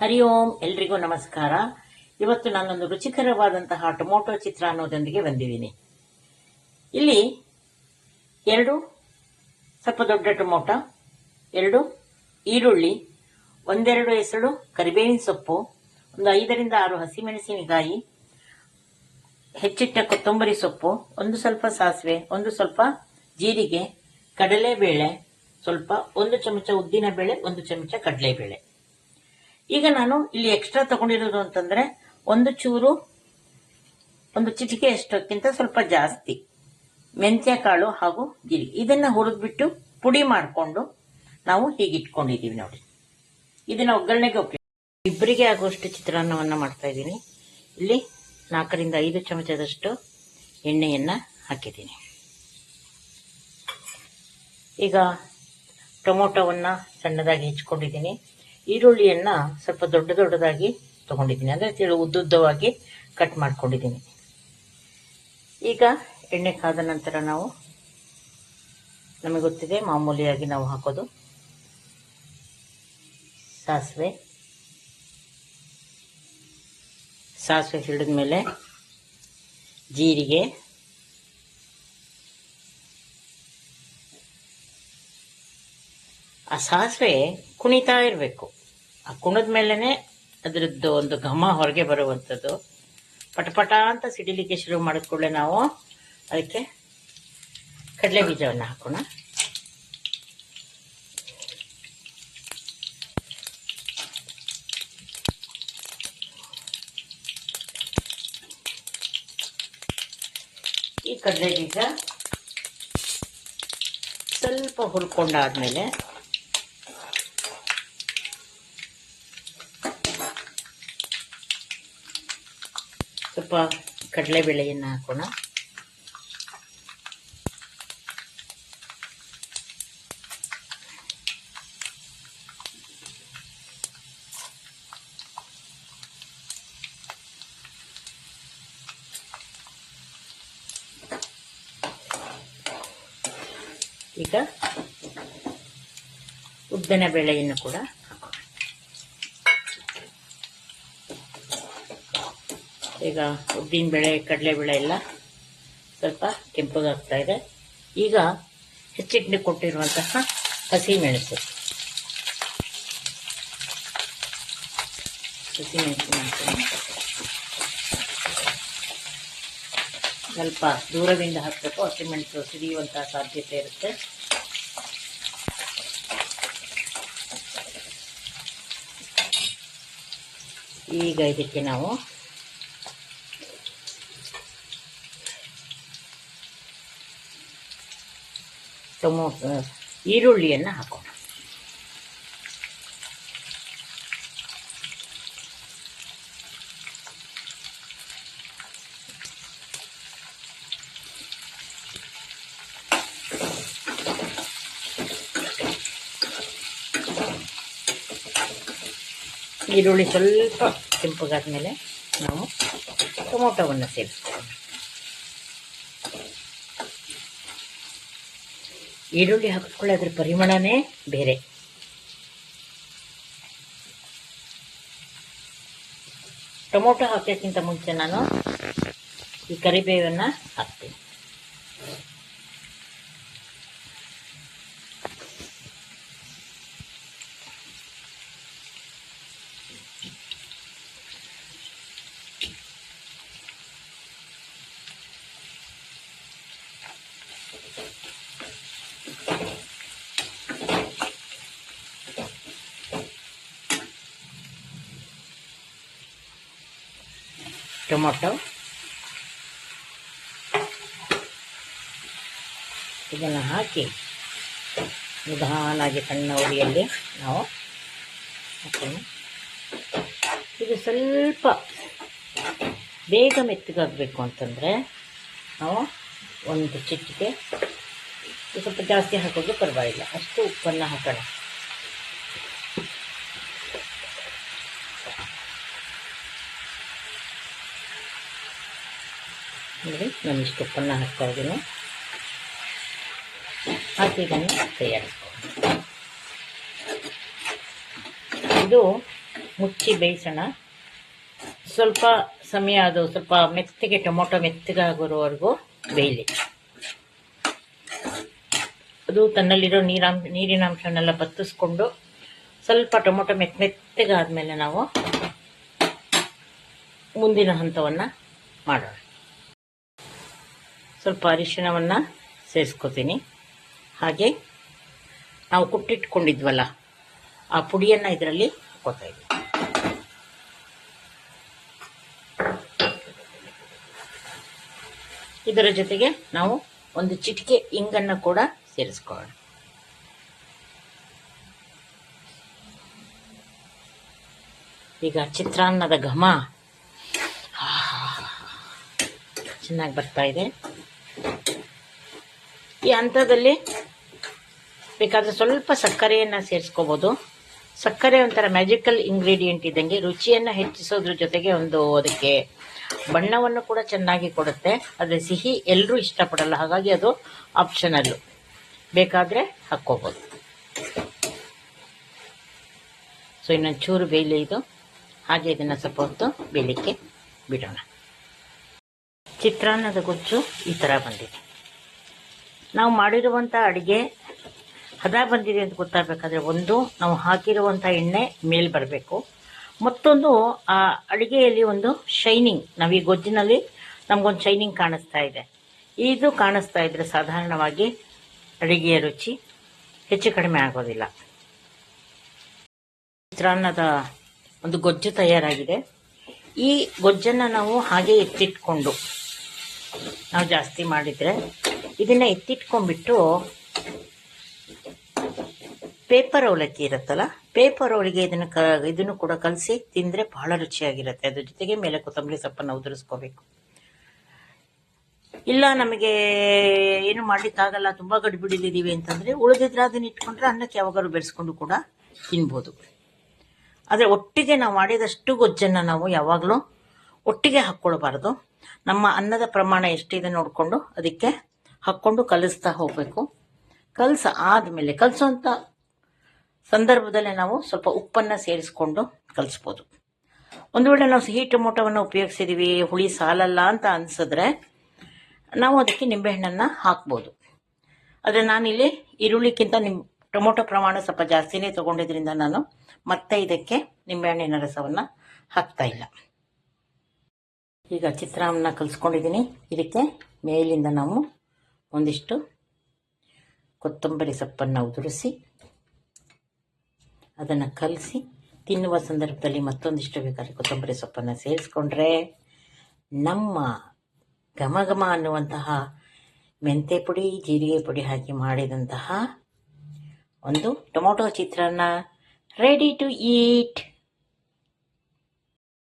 ಹರಿ ಓಂ ಎಲ್ರಿಗೂ ನಮಸ್ಕಾರ. ಇವತ್ತು ನಾನೊಂದು ರುಚಿಕರವಾದಂತಹ ಟೊಮೊಟೊ ಚಿತ್ರಾನ್ನದೊಂದಿಗೆ ಬಂದಿದ್ದೀನಿ. ಇಲ್ಲಿ ಎರಡು ಸ್ವಲ್ಪ ದೊಡ್ಡ ಟೊಮೊಟೊ, ಎರಡು ಈರುಳ್ಳಿ, ಒಂದೆರಡು ಹೆಸರು ಕರಿಬೇವಿನ ಸೊಪ್ಪು, ಒಂದು ಐದರಿಂದ ಆರು ಹಸಿಮೆಣಸಿನಕಾಯಿ, ಹೆಚ್ಚಿಟ್ಟ ಕೊತ್ತಂಬರಿ ಸೊಪ್ಪು, ಒಂದು ಸ್ವಲ್ಪ ಸಾಸಿವೆ, ಒಂದು ಸ್ವಲ್ಪ ಜೀರಿಗೆ, ಕಡಲೆಬೇಳೆ, ಸ್ವಲ್ಪ ಒಂದು ಚಮಚ ಉದ್ದಿನ ಬೇಳೆ ಒಂದು ಚಮಚ ಕಡಲೆಬೇಳೆ. ಈಗ ನಾನು ಇಲ್ಲಿ ಎಕ್ಸ್ಟ್ರಾ ತಗೊಂಡಿರೋದು ಅಂತಂದ್ರೆ ಒಂದು ಚೂರು, ಒಂದು ಚಿಟಿಕೆ ಅಷ್ಟಕ್ಕಿಂತ ಸ್ವಲ್ಪ ಜಾಸ್ತಿ. ಮೆಂತ್ಯ, ಕಾಳು ಹಾಗೂ ಜೀರಿಗೆ. ಇದನ್ನ ಹುರಿದ್ಬಿಟ್ಟು ಪುಡಿ ಮಾಡಿಕೊಂಡು ನಾವು ಹೀಗೆ ಇಟ್ಕೊಂಡಿದೀವಿ ನೋಡಿ. ಇದನ್ನ ಒಗ್ಗರಣೆಗೆ ಉಪಯೋಗ ಇಬ್ಬರಿಗೆ ಆಗುವಷ್ಟು ಚಿತ್ರಾನ್ನವನ್ನು ಮಾಡ್ತಾ ಇದ್ದೀನಿ. ಇಲ್ಲಿ ನಾಲ್ಕರಿಂದ ಐದು ಚಮಚದಷ್ಟು ಎಣ್ಣೆಯನ್ನ ಹಾಕಿದ್ದೀನಿ. ಈಗ ಟೊಮೊಟೊವನ್ನು ಸಣ್ಣದಾಗಿ ಹೆಚ್ಕೊಂಡಿದ್ದೀನಿ. ಈರುಳ್ಳಿಯನ್ನ ಸ್ವಲ್ಪ ದೊಡ್ಡ ದೊಡ್ಡದಾಗಿ ತಗೊಂಡಿದ್ದೀನಿ. ಅಂದ್ರೆ ತಿಳು ಉದ್ದುದ್ದವಾಗಿ ಕಟ್ ಮಾಡ್ಕೊಂಡಿದ್ದೀನಿ. ಈಗ ಎಣ್ಣೆ ಕಾದ ನಂತರ ನಾವು ನಮಗೆ ಗೊತ್ತಿದೆ ಮಾಮೂಲಿಯಾಗಿ ನಾವು ಹಾಕೋದು ಸಾಸಿವೆ. ಸಾಸಿವೆ ಹಿಡಿದ ಮೇಲೆ ಜೀರಿಗೆ. ಆ ಸಾಸಿವೆ ಕುಣಿತಾ ಇರಬೇಕು. ಆ ಕುಣದ ಮೇಲೆನೆ ಅದರದ್ದು ಒಂದು ಘಮ ಹೊರಗೆ ಬರುವಂಥದ್ದು ಪಟಪಟ ಅಂತ ಸಿಡಿಲಿಕ್ಕೆ ಶುರು ಮಾಡಿದ ಕೂಡಲೇ ನಾವು ಅದಕ್ಕೆ ಕಡಲೆ ಬೀಜವನ್ನು ಹಾಕೋಣ. ಈ ಕಡಲೆ ಬೀಜ ಸ್ವಲ್ಪ ಹುರ್ಕೊಂಡಾದ್ಮೇಲೆ ಸ್ವಲ್ಪ ಕಡಲೆಬೇಳೆಯನ್ನು ಹಾಕೋಣ. ಈಗ ಉದ್ದಿನ ಬೇಳೆಯನ್ನು ಕೂಡ ಈಗ ಉದ್ದಿನ ಬೇಳೆ ಕಡಲೆಬೇಳೆ ಎಲ್ಲ ಸ್ವಲ್ಪ ಕೆಂಪಗಾಗ್ತಾ ಇದೆ. ಈಗ ಹೆಚ್ಚಿಟ್ನಿ ಕೊಟ್ಟಿರುವಂತಹ ಹಸಿ ಮೆಣಸು ಹಸಿ ಮೆಣಸು ಸ್ವಲ್ಪ ದೂರದಿಂದ ಹಾಕಬೇಕು. ಹಸಿಮೆಣಸು ಸಿಡಿಯುವಂತಹ ಸಾಧ್ಯತೆ ಇರುತ್ತೆ. ಈಗ ಇದಕ್ಕೆ ನಾವು ಟೊಮೊಟೊ ಈರುಳ್ಳಿಯನ್ನು ಹಾಕೋಣ. ಈರುಳ್ಳಿ ಸ್ವಲ್ಪ ಕೆಂಪಗಾದ ಮೇಲೆ ನಾವು ಟೊಮೊಟೊವನ್ನು ಸೇರಿಸ್ಕೊಳ್ಳೋಣ ಈರುಳ್ಳಿ ಹಾಕಿಸ್ಕೊಳ್ಳಿ ಅದ್ರ ಪರಿಮಳನೇ ಬೇರೆ. ಟೊಮೊಟೊ ಹಾಕೋಕ್ಕಿಂತ ಮುಂಚೆ ನಾನು ಈ ಕರಿಬೇವನ್ನು ಹಾಕ್ತೀನಿ. ಟೊಮೊಟೊ ಇದನ್ನು ಹಾಕಿ ನಿಧಾನಾಗಿ ಸಣ್ಣ ಉರಿಯಲ್ಲಿ ನಾವು ಹಾಕೋಣ. ಇದು ಸ್ವಲ್ಪ ಬೇಗ ಮೆತ್ತಗಾಗಬೇಕು ಅಂತಂದರೆ ನಾವು ಒಂದು ಚಿಟಿಕೆ ಸ್ವಲ್ಪ ಜಾಸ್ತಿ ಹಾಕೋದು ಪರವಾಗಿಲ್ಲ. ಅಷ್ಟು ಉಪ್ಪನ್ನು ಹಾಕೋಣ. ನೋಡಿ, ನಾನು ಇಷ್ಟು ಉಪ್ಪನ್ನು ಹಾಕ್ತಾ ಇದ್ದೀನಿ. ಹಾಕಿ ಇದನ್ನು ತಯಾರಿಸ್ಕೊಂಡು ಇದು ಮುಚ್ಚಿ ಬೇಯಿಸೋಣ. ಸ್ವಲ್ಪ ಸಮಯ ಅದು ಸ್ವಲ್ಪ ಮೆತ್ತಗೆ, ಟೊಮೊಟೊ ಮೆತ್ತಗಾಗೋವರೆಗೂ ಬೇಯಲಿ ಅದು ತನ್ನಲ್ಲಿರೋ ನೀರಿನ ನೀರಿನಾಂಶನೆಲ್ಲ ಬತ್ತಿಸ್ಕೊಂಡು ಸ್ವಲ್ಪ ಟೊಮೊಟೊ ಮೆತ್ತ ಮೆತ್ತಗಾದ್ಮೇಲೆ ನಾವು ಮುಂದಿನ ಹಂತವನ್ನು ಮಾಡೋಣ. ಸ್ವಲ್ಪ ಅರಿಶಿಣವನ್ನು ಸೇರಿಸ್ಕೋತೀನಿ. ಹಾಗೆ ನಾವು ಕುಟ್ಟಿಟ್ಕೊಂಡಿದ್ವಲ್ಲ, ಆ ಪುಡಿಯನ್ನು ಇದರಲ್ಲಿ ಹಾಕೋತಾ ಇದರ ಜೊತೆಗೆ ನಾವು ಒಂದು ಚಿಟಿಕೆ ಇಂಗನ್ನು ಕೂಡ ಸೇರಿಸ್ಕೊಳ್ಳೋಣ. ಈಗ ಚಿತ್ರಾನ್ನದ ಘಮ. ಚೆನ್ನಾಗಿ ಬರ್ತಾ ಇದೆ. ಈ ಹಂತದಲ್ಲಿ ಬೇಕಾದರೆ ಸ್ವಲ್ಪ ಸಕ್ಕರೆಯನ್ನು ಸೇರಿಸ್ಕೋಬೋದು. ಸಕ್ಕರೆ ಒಂಥರ ಮ್ಯಾಜಿಕಲ್ ಇಂಗ್ರೀಡಿಯೆಂಟ್ ಇದ್ದಂಗೆ ರುಚಿಯನ್ನು ಹೆಚ್ಚಿಸೋದ್ರ ಜೊತೆಗೆ ಒಂದು ಅದಕ್ಕೆ ಬಣ್ಣವನ್ನು ಕೂಡ ಚೆನ್ನಾಗಿ ಕೊಡುತ್ತೆ. ಆದರೆ ಸಿಹಿ ಎಲ್ಲರೂ ಇಷ್ಟಪಡಲ್ಲ, ಹಾಗಾಗಿ ಅದು ಆಪ್ಷನಲ್ಲು ಬೇಕಾದರೆ ಹಾಕ್ಕೋಬೋದು. ಸೊ ಇನ್ನೊಂದು ಚೂರು ಬೇಯಲಿ ಇದು. ಹಾಗೆ ಇದನ್ನು ಸ್ವಲ್ಪ ಹೊತ್ತು ಬೇಯಲಿಕ್ಕೆ ಬಿಡೋಣ. ಚಿತ್ರಾನ್ನದ ಗೊಜ್ಜು ಈ ಥರ ಬಂದಿದೆ. ನಾವು ಮಾಡಿರುವಂಥ ಅಡುಗೆ ಹದ ಬಂದಿದೆ ಅಂತ ಗೊತ್ತಾಗಬೇಕಾದ್ರೆ ಒಂದು, ನಾವು ಹಾಕಿರುವಂಥ ಎಣ್ಣೆ ಮೇಲೆ ಬರಬೇಕು. ಮತ್ತೊಂದು, ಆ ಅಡುಗೆಯಲ್ಲಿ ಒಂದು ಶೈನಿಂಗ್ ನಾವು ಈ ಗೊಜ್ಜಿನಲ್ಲಿ ನಮಗೊಂದು ಶೈನಿಂಗ್ ಕಾಣಿಸ್ತಾ ಇದೆ. ಇದು ಕಾಣಿಸ್ತಾ ಇದ್ರೆ ಸಾಧಾರಣವಾಗಿ ಅಡುಗೆಯ ರುಚಿ ಹೆಚ್ಚು ಕಡಿಮೆ ಆಗೋದಿಲ್ಲ. ಚಿತ್ರಾನ್ನದ ಒಂದು ಗೊಜ್ಜು ತಯಾರಾಗಿದೆ. ಈ ಗೊಜ್ಜನ್ನು ನಾವು ಹಾಗೆ ಎತ್ತಿಟ್ಕೊಂಡು ನಾವು ಜಾಸ್ತಿ ಮಾಡಿದರೆ ಇದನ್ನು ಎತ್ತಿಟ್ಕೊಂಡ್ಬಿಟ್ಟು ಪೇಪರ್ ಅವಲಕ್ಕಿ ಇರುತ್ತಲ್ಲ? ಪೇಪರ್ ಅವಳಿಗೆ ಇದನ್ನು ಕ, ಇದನ್ನು ಕೂಡ ಕಲಸಿ ತಿಂದರೆ ಬಹಳ ರುಚಿಯಾಗಿರುತ್ತೆ. ಅದ್ರ ಜೊತೆಗೆ ಮೇಲೆ ಕೊತ್ತಂಬರಿ ಸೊಪ್ಪನ್ನು ಉದುರಿಸ್ಕೋಬೇಕು. ಇಲ್ಲ, ನಮಗೆ ಏನು ಮಾಡಲಿಕ್ಕಾಗಲ್ಲ. ತುಂಬ ಗಡಿಬಿಡಿಲಿದ್ದೀವಿ ಅಂತಂದರೆ ಉಳಿದಿದ್ರೆ ಅದನ್ನ ಇಟ್ಕೊಂಡ್ರೆ ಅನ್ನಕ್ಕೆ ಯಾವಾಗಾದ್ರು ಬೆರೆಸ್ಕೊಂಡು ಕೂಡ ತಿನ್ಬೋದು. ಆದರೆ ಒಟ್ಟಿಗೆ ನಾವು ಮಾಡಿದಷ್ಟು ಗೊಜ್ಜನ್ನು ನಾವು ಯಾವಾಗಲೂ ಒಟ್ಟಿಗೆ ಹಾಕ್ಕೊಳ್ಬಾರ್ದು. ನಮ್ಮ ಅನ್ನದ ಪ್ರಮಾಣ ಎಷ್ಟಿದೆ ನೋಡಿಕೊಂಡು ಅದಕ್ಕೆ ಹಾಕ್ಕೊಂಡು ಕಲಿಸ್ತಾ ಹೋಗಬೇಕು. ಕಲಸ ಆದಮೇಲೆ ಕಲಿಸೋಂಥ ಸಂದರ್ಭದಲ್ಲಿ ನಾವು ಸ್ವಲ್ಪ ಉಪ್ಪನ್ನು ಸೇರಿಸ್ಕೊಂಡು ಕಲಿಸ್ಬೋದು. ಒಂದು ವೇಳೆ ನಾವು ಸಿಹಿ ಟೊಮೊಟೊವನ್ನು ಉಪಯೋಗಿಸಿದ್ದೀವಿ ಹುಳಿ ಸಾಲಲ್ಲ ಅಂತ ಅನಿಸಿದ್ರೆ ನಾವು ಅದಕ್ಕೆ ನಿಂಬೆಹಣ್ಣನ್ನು ಹಾಕ್ಬೋದು. ಆದರೆ ನಾನಿಲ್ಲಿ ಈರುಳ್ಳಿಗಿಂತ ನಿಮ್ ಟೊಮೊಟೊ ಪ್ರಮಾಣ ಸ್ವಲ್ಪ ಜಾಸ್ತಿನೇ ತೊಗೊಂಡಿದ್ರಿಂದ ನಾನು ಮತ್ತೆ ಇದಕ್ಕೆ ನಿಂಬೆಹಣ್ಣಿನ ರಸವನ್ನು ಹಾಕ್ತಾ ಇಲ್ಲ. ಈಗ ಚಿತ್ರಾನ್ನ ಕಲಿಸ್ಕೊಂಡಿದ್ದೀನಿ ಇದಕ್ಕೆ ಮೇಲಿಂದ ನಾವು ಒಂದಿಷ್ಟು ಕೊತ್ತಂಬರಿ ಸೊಪ್ಪನ್ನು ಉದುರಿಸಿ ಅದನ್ನು ಕಲಸಿ ತಿನ್ನುವ ಸಂದರ್ಭದಲ್ಲಿ ಮತ್ತೊಂದಿಷ್ಟು ಬೇಕಾದ್ರೆ ಕೊತ್ತಂಬರಿ ಸೊಪ್ಪನ್ನು ಸೇರಿಸ್ಕೊಂಡ್ರೆ ನಮ್ಮ ಘಮ ಘಮ ಅನ್ನುವಂತಹ ಮೆಂತೆ ಪುಡಿ, ಜೀರಿಗೆ ಪುಡಿ ಹಾಕಿ ಮಾಡಿದಂತಹ ಒಂದು ಟೊಮೊಟೊ ಚಿತ್ರಾನ್ನ ರೆಡಿ ಟು ಈಟ್